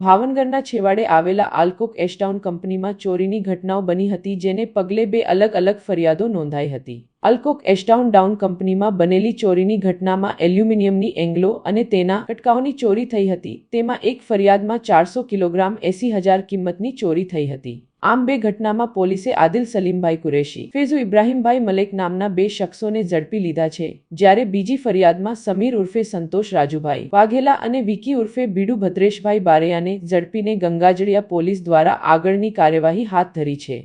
ભાવનગરના છેવાડે આવેલા આલ્કોક એશટાઉન કંપનીમાં ચોરીની ઘટનાઓ બની હતી, જેને પગલે બે અલગ અલગ ફરિયાદો નોંધાઈ હતી. અલ્કોક એશડાઉન ડાઉન કંપનીમાં બનેલી ચોરીની ઘટનામાં એલ્યુમિનિયમની એંગ્લો અને તેના કટકાઓની ચોરી થઈ હતી. તેમાં એક ફરિયાદમાં ચારસો કિલોગ્રામ એસી હજાર કિંમતની ચોરી થઈ હતી. આમ બે ઘટનામાં પોલીસે આદિલ સલીમભાઈ કુરેશી, ફેઝુ ઇબ્રાહીમભાઈ મલેક નામના બે શખ્સોને ઝડપી લીધા છે, જ્યારે બીજી ફરિયાદમાં સમીર ઉર્ફે સંતોષ રાજુભાઈ, વાઘેલા અને વિકી ઉર્ફે બીડુ ભદ્રેશભાઈ બારૈયાને ઝડપીને ગંગાજળિયા પોલીસ દ્વારા આગળની કાર્યવાહી હાથ ધરી છે.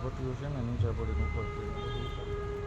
અને છે ને નીચે પડીને ઉપર